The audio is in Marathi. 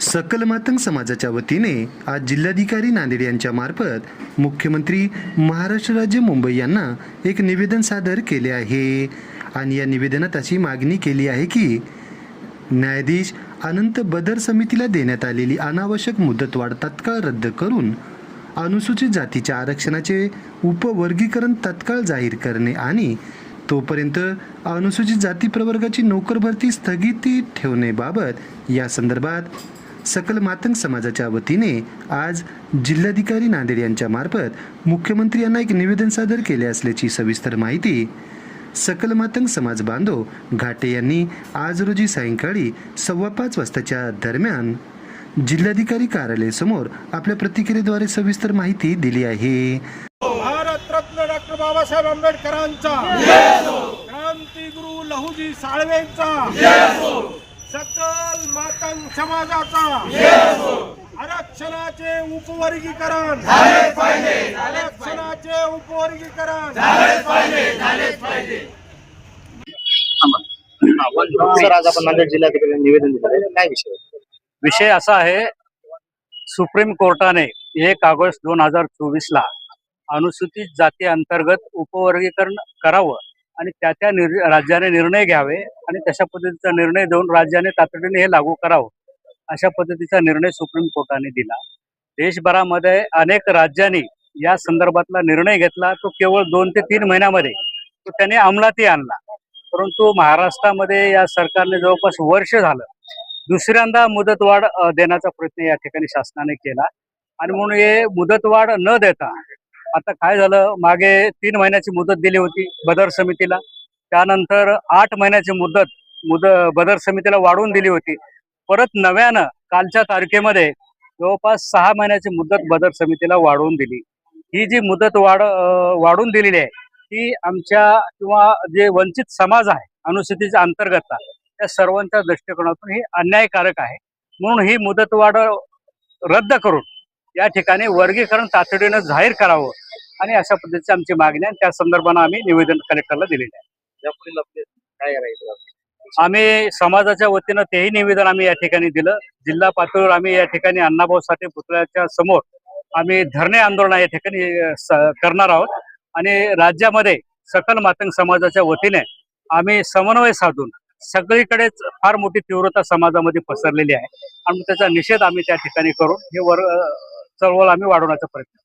सकल मातंग समाजाच्या वतीने आज जिल्हाधिकारी नांदेड यांच्या मार्फत मुख्यमंत्री महाराष्ट्र राज्य मुंबई यांना एक निवेदन सादर केले आहे. आणि या निवेदनात अशी मागणी केली आहे की न्यायाधीश अनंत बदर समितीला देण्यात आलेली अनावश्यक मुदतवाढ तत्काळ रद्द करून अनुसूचित जातीच्या आरक्षणाचे उपवर्गीकरण तत्काळ जाहीर करणे आणि तोपर्यंत अनुसूचित जाती प्रवर्गाची नोकरभरती स्थगिती ठेवणेबाबत या संदर्भात सकल मातंग समाजाच्या वतीने आज जिल्हाधिकारी नांदेड यांच्या मार्फत मुख्यमंत्री यांना एक निवेदन सादर केले असल्याची सविस्तर माहिती सकल मातंग समाज बांधव घाटे यांनी आज रोजी सायंकाळी सव्वा पाच वाजताच्या दरम्यान जिल्हाधिकारी कार्यालयासमोर आपल्या प्रतिक्रियेद्वारे सविस्तर माहिती दिली आहे. भारत रत्न डॉक्टर बाबासाहेब आंबेडकरांचा. क्रांतिगुरु लहुजी साळवेंचा. समाजाचा आरक्षणाचे उपवर्गीकरण आरक्षणाचे उपवर्गीकरण सर आज आपण नांदेड जिल्हाधिकारी निवेदन दिलं. काय विषय? विषय असा आहे सुप्रीम कोर्टाने एक ऑगस्ट दोन हजार चोवीस ला अनुसूचित जाती अंतर्गत उपवर्गीकरण करावं आणि त्या त्या निर राज्याने निर्णय घ्यावे आणि तशा पद्धतीचा निर्णय देऊन राज्याने तातडीने हे लागू करावं अशा पद्धतीचा निर्णय सुप्रीम कोर्टाने दिला. देशभरामध्ये अनेक राज्यांनी या संदर्भातला निर्णय घेतला. तो केवळ दोन ते तीन महिन्यामध्ये. तो त्याने अंमलातही आणला. परंतु महाराष्ट्रामध्ये या सरकारने जवळपास वर्ष झालं दुसऱ्यांदा मुदतवाढ देण्याचा प्रयत्न या ठिकाणी शासनाने केला. आणि म्हणून हे मुदतवाढ न देता आता काय झालं? मागे तीन महिन्याची मुदत दिली होती बदर समितीला. त्यानंतर आठ महिन्याची मुदत मुद बदर समितीला वाढवून दिली होती. परत नव्यानं कालच्या तारखेमध्ये जवळपास सहा महिन्याची मुदत बदर समितीला वाढवून दिली. ही जी मुदत वाढ वाढून वाढवून दिलेली आहे ती आमच्या किंवा जे वंचित समाज आहे अनुसूचित अंतर्गत त्या सर्वांच्या दृष्टिकोनातून ही अन्यायकारक आहे. म्हणून ही मुदतवाढ रद्द करून या ठिकाणी वर्गीकरण तातडीनं जाहीर करावं आणि अशा पद्धतीची आमची मागणी आहे. त्या संदर्भानं आम्ही निवेदन कलेक्टरला दिलेलं आहे. काय राहील? आम्ही समाजाच्या वतीनं तेही निवेदन आम्ही या ठिकाणी दिलं. जिल्हा पातळीवर आम्ही या ठिकाणी अण्णाभाऊ साठे पुतळ्याच्या समोर आम्ही धरणे आंदोलन या ठिकाणी करणार आहोत. आणि राज्यामध्ये सकल मातंग समाजाच्या वतीने आम्ही समन्वय साधून सगळीकडेच फार मोठी तीव्रता समाजामध्ये पसरलेली आहे. आणि त्याचा निषेध आम्ही त्या ठिकाणी करून हे वर चळवळ आम्ही वाढवण्याचा प्रयत्न